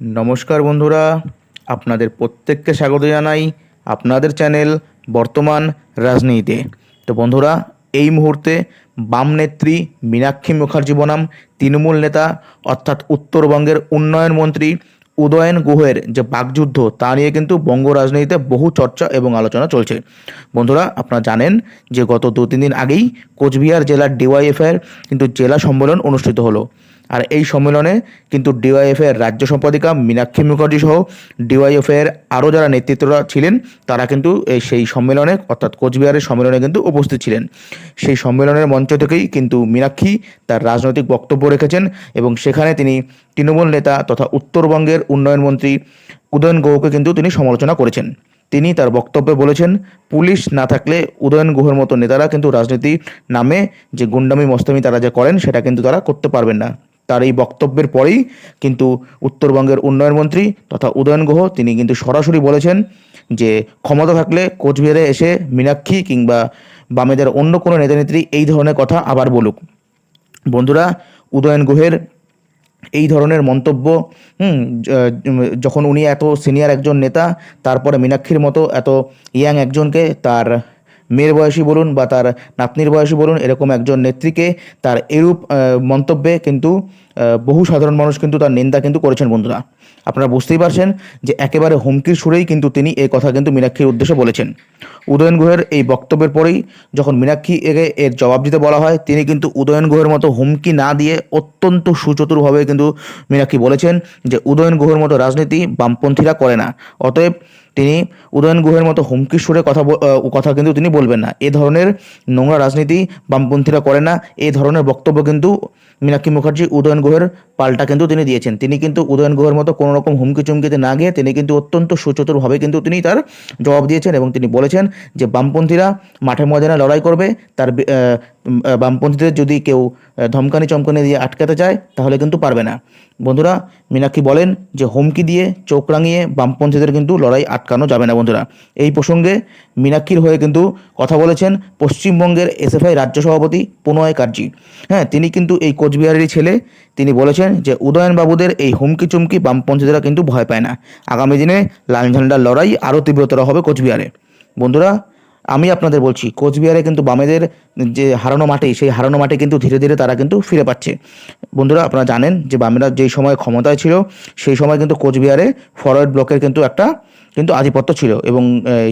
নমস্কার বন্ধুরা, আপনাদের প্রত্যেককে স্বাগত জানাই আপনাদের চ্যানেল বর্তমান রাজনীতিতে। তো বন্ধুরা, এই মুহূর্তে বাম নেত্রী মীনাক্ষী মুখার্জি বনাম তৃণমূল নেতা, অর্থাৎ উত্তরবঙ্গের উন্নয়ন মন্ত্রী উদয়ন গুহের যে বাকযুদ্ধ, তা নিয়ে কিন্তু বঙ্গ রাজনীতিতে বহু চর্চা এবং আলোচনা চলছে। বন্ধুরা, আপনারা জানেন যে গত দু তিন দিন আগেই কোচবিহার জেলার ডিওয়াইএফআইয়ের কিন্তু জেলা সম্মেলন অনুষ্ঠিত হলো। আর এই সম্মেলনে কিন্তু ডিওয়াইএফের রাজ্য সম্পাদিকা মীনাক্ষী মুখার্জি সহ ডিওয়াইএফের আরও যারা নেতৃত্বরা ছিলেন, তারা কিন্তু এই সেই সম্মেলনে, অর্থাৎ কোচবিহারের সম্মেলনে কিন্তু উপস্থিত ছিলেন। সেই সম্মেলনের মঞ্চ থেকেই কিন্তু মীনাক্ষী তার রাজনৈতিক বক্তব্য রেখেছেন এবং সেখানে তিনি তৃণমূল নেতা তথা উত্তরবঙ্গের উন্নয়ন মন্ত্রী উদয়ন গুহকে কিন্তু তিনি সমালোচনা করেছেন। তিনি তার বক্তব্যে বলেছেন, পুলিশ না থাকলে উদয়ন গুহের মতো নেতারা কিন্তু রাজনীতি নামে যে গুন্ডামি মস্তামি তারা যে করেন, সেটা কিন্তু তারা করতে পারবেন না। তার এই বক্তব্যের পরেই কিন্তু উত্তরবঙ্গের উন্নয়ন মন্ত্রী তথা উদয়ন গুহ তিনি কিন্তু সরাসরি বলেছেন যে ক্ষমতা থাকলে কোচবিহারে এসে মীনাক্ষী কিংবা বামেদের অন্য কোনো নেতা নেত্রী এই ধরনের কথা আবার বলুক। বন্ধুরা, উদয়ন গুহের এই ধরনের মন্তব্য যখন উনি এত সিনিয়র একজন নেতা, তারপরে মীনাক্ষীর মতো এত ইয়াং একজনকে তার মেয়ের বয়সী বলুন বা তার নাতনির বয়সী বলুন, এরকম একজন নেত্রীকে তার এরূপ মন্তব্যে কিন্তু বহু সাধারণ মানুষ কিন্তু তার নিন্দা কিন্তু করেছেন বন্ধুরা। আপনারা বুঝতেই পারছেন যে একেবারে হুমকির সুরেই কিন্তু তিনি এই কথা কিন্তু মীনাক্ষীর উদ্দেশ্যে বলেছেন। উদয়ন গুহের এই বক্তব্যের পরেই যখন মীনাক্ষী একে এর জবাব দিতে বলা হয়, তিনি কিন্তু উদয়ন গুহের মতো হুমকি না দিয়ে অত্যন্ত সুচতুরভাবে কিন্তু মীনাক্ষী বলেছেন যে উদয়ন গুহের মতো রাজনীতি বামপন্থীরা করে না। অতএব তিনি উদয়ন গুহের মতো হুমকির সুরে কথা কথা কিন্তু তিনি বলবেন না। এ ধরনের নোংরা রাজনীতি বামপন্থীরা করে না। এই ধরনের বক্তব্য কিন্তু মীনাক্ষী মুখার্জি উদয়ন গুহের পাল্টা কিন্তু তিনি দিয়েছেন। তিনি কিন্তু উদয়ন গুহের মতো কোনো রকম হুমকি চুমকিতে না গিয়ে তিনি কিন্তু অত্যন্ত সুচতুরভাবে কিন্তু তিনি তার জবাব দিয়েছেন এবং তিনি বলেছেন যে বামপন্থীরা মাঠে ময়দানে লড়াই করবে, তার বামপন্থীদের যদি কেউ ধমকানি চমকানি দিয়ে আটকাতে চায়, তাহলে কিন্তু পারবে না। বন্ধুরা, মীনাক্ষী বলেন যে, হুমকি দিয়ে চোখ রাঙিয়ে বামপন্থীদের কিন্তু লড়াই আটকানো যাবে না, বন্ধুরা। এই প্রসঙ্গে মীনাক্ষীর হয়ে কিন্তু কথা বলেছেন পশ্চিমবঙ্গের এসএফআই রাজ্য সভাপতি প্রণয় কার্জি। হ্যাঁ তিনি কিন্তু এই কোচবিহারেরই ছেলে। তিনি বলেছেন যে, উদয়নবাবুদের এই হুমকি চুমকি বামপন্থীরা কিন্তু ভয় পায় না। আগামী দিনে লাল ঝান্ডার লড়াই আরও তীব্রতর হবে কোচবিহারে। বন্ধুরা আমি আপনাদের বলছি, কোচবিহারে কিন্তু বামেদের যে হারানো মাটি সেই হারানো মাটি কিন্তু ধীরে ধীরে তারা কিন্তু ফিরে পাচ্ছে। বন্ধুরা, আপনারা জানেন যে বামেরা যেই সময় ক্ষমতায় ছিল, সেই সময় কিন্তু কোচবিহারে ফরওয়ার্ড ব্লকের কিন্তু একটা কিন্তু আধিপত্য ছিল এবং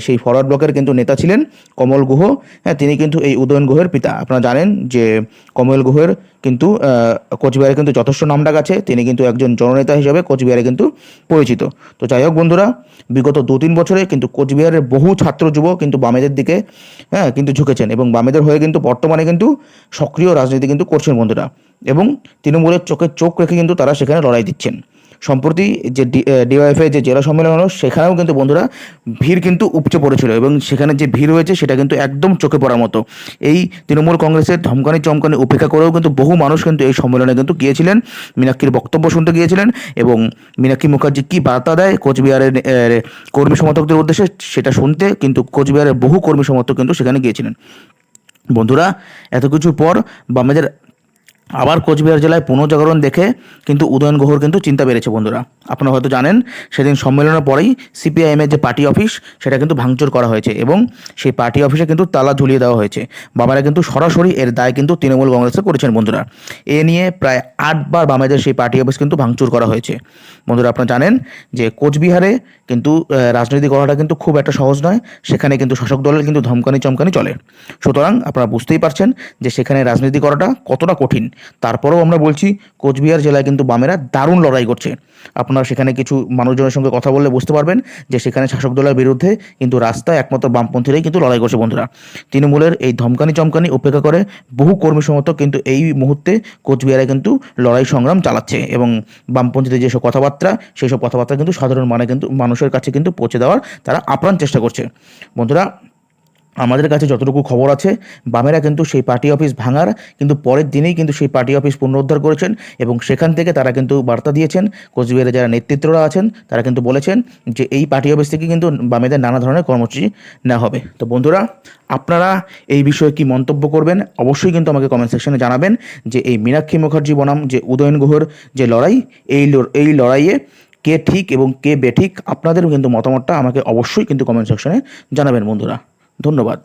সেই ফরওয়ার্ড ব্লকের কিন্তু নেতা ছিলেন কমল গুহ। হ্যাঁ তিনি কিন্তু এই উদয়ন গুহের পিতা। আপনারা জানেন যে কমল গুহের কিন্তু কোচবিহারে কিন্তু যথেষ্ট নামডাক আছে। তিনি কিন্তু একজন জননেতা হিসেবে কোচবিহারে কিন্তু পরিচিত। তো যাই হোক বন্ধুরা, বিগত দু তিন বছরে কিন্তু কোচবিহারের বহু ছাত্র যুব কিন্তু বামেদের দিকে হ্যাঁ কিন্তু ঝুঁকেছেন এবং বামেদের হয়ে কিন্তু বর্তমানে কিন্তু সক্রিয় রাজনীতি কিন্তু করছেন বন্ধুরা। এবং তৃণমূলের চোখে চোখ রেখে কিন্তু তারা সেখানে লড়াই দিচ্ছেন। সম্প্রতি যে ডিওয়াইফআই যে জেলা সম্মেলন হলো, সেখানেও কিন্তু বন্ধুরা ভিড় কিন্তু উপচে পড়েছিল এবং সেখানে যে ভিড় হয়েছে, সেটা কিন্তু একদম চোখে পড়ার মতো। এই তৃণমূল কংগ্রেসের ধমকানি চমকানি উপেক্ষা করেও কিন্তু বহু মানুষ কিন্তু এই সম্মেলনে কিন্তু গিয়েছিলেন। মীনাক্ষীর বক্তব্য শুনতে গিয়েছিলেন এবং মীনাক্ষী মুখার্জি কী বার্তা দেয় কোচবিহারের কর্মী সমর্থকদের উদ্দেশ্যে, সেটা শুনতে কিন্তু কোচবিহারের বহু কর্মী সমর্থক কিন্তু সেখানে গিয়েছিলেন। বন্ধুরা, এত কিছুর পর বামেদের আবার কোচবিহার জেলায় পুনর্জাগরণ দেখে কিন্তু উদয়ন গুহর কিন্তু চিন্তা বেড়েছে বন্ধুরা। আপনারা হয়তো জানেন, সেদিন সম্মেলনের পরেই সিপিআইএমের যে পার্টি অফিস, সেটা কিন্তু ভাঙচুর করা হয়েছে এবং সেই পার্টি অফিসে কিন্তু তালা ঝুলিয়ে দেওয়া হয়েছে। বামেরা কিন্তু সরাসরি এর দায় কিন্তু তৃণমূল কংগ্রেসে করেছেন বন্ধুরা। এ নিয়ে প্রায় আটবার বামেদের সেই পার্টি অফিস কিন্তু ভাঙচুর করা হয়েছে। বন্ধুরা, আপনারা জানেন যে কোচবিহারে কিন্তু রাজনীতি করাটা কিন্তু খুব একটা সহজ নয়। সেখানে কিন্তু শাসক দলের কিন্তু ধমকানি চমকানি চলে। সুতরাং আপনারা বুঝতেই পারছেন যে সেখানে রাজনীতি করাটা কতটা কঠিন। তারপরেও আমরা বলছি, কোচবিহার জেলায় কিন্তু বামেরা দারুণ লড়াই করছে। আপনারা সেখানে কিছু মানুষজনের সঙ্গে কথা বললে বুঝতে পারবেন যে সেখানে শাসক দলের বিরুদ্ধে কিন্তু রাস্তায় একমাত্র বামপন্থীরাই কিন্তু লড়াই করছে বন্ধুরা। তৃণমূলের এই ধমকানি চমকানি উপেক্ষা করে বহু কর্মী সমর্থক কিন্তু এই মুহূর্তে কোচবিহারে কিন্তু লড়াই সংগ্রাম চালাচ্ছে এবং বামপন্থীদের যেসব কথাবার্তা সেই সব কথাবার্তা কিন্তু সাধারণ মানে কিন্তু মানুষের কাছে কিন্তু পৌঁছে দেওয়ার তারা আপ্রাণ চেষ্টা করছে। বন্ধুরা আমাদের কাছে যতটুকু খবর আছে, বামেরা কিন্তু সেই পার্টি অফিস ভাঙার, কিন্তু পরের দিনেই কিন্তু সেই পার্টি অফিস পুনরুদ্ধার করেছেন এবং সেখান থেকে তারা কিন্তু বার্তা দিয়েছেন, কোচবিহারে যারা নেতৃত্বরা আছেন, তারা কিন্তু বলেছেন যে এই পার্টি অফিস থেকে কিন্তু বামেদের নানা ধরনের কর্মসূচি নেওয়া হবে। তো বন্ধুরা, আপনারা এই বিষয়ে কি মন্তব্য করবেন, অবশ্যই কিন্তু আমাকে কমেন্ট সেকশনে জানাবেন যে এই মীনাক্ষী মুখার্জি বনাম, যে উদয়ন গুহর যে লড়াই, এই এই লড়াইয়ে কে ঠিক এবং কে বেঠিক, আপনাদেরও কিন্তু মতামতটা আমাকে অবশ্যই কিন্তু কমেন্ট সেকশনে জানাবেন বন্ধুরা। ধন্যবাদ।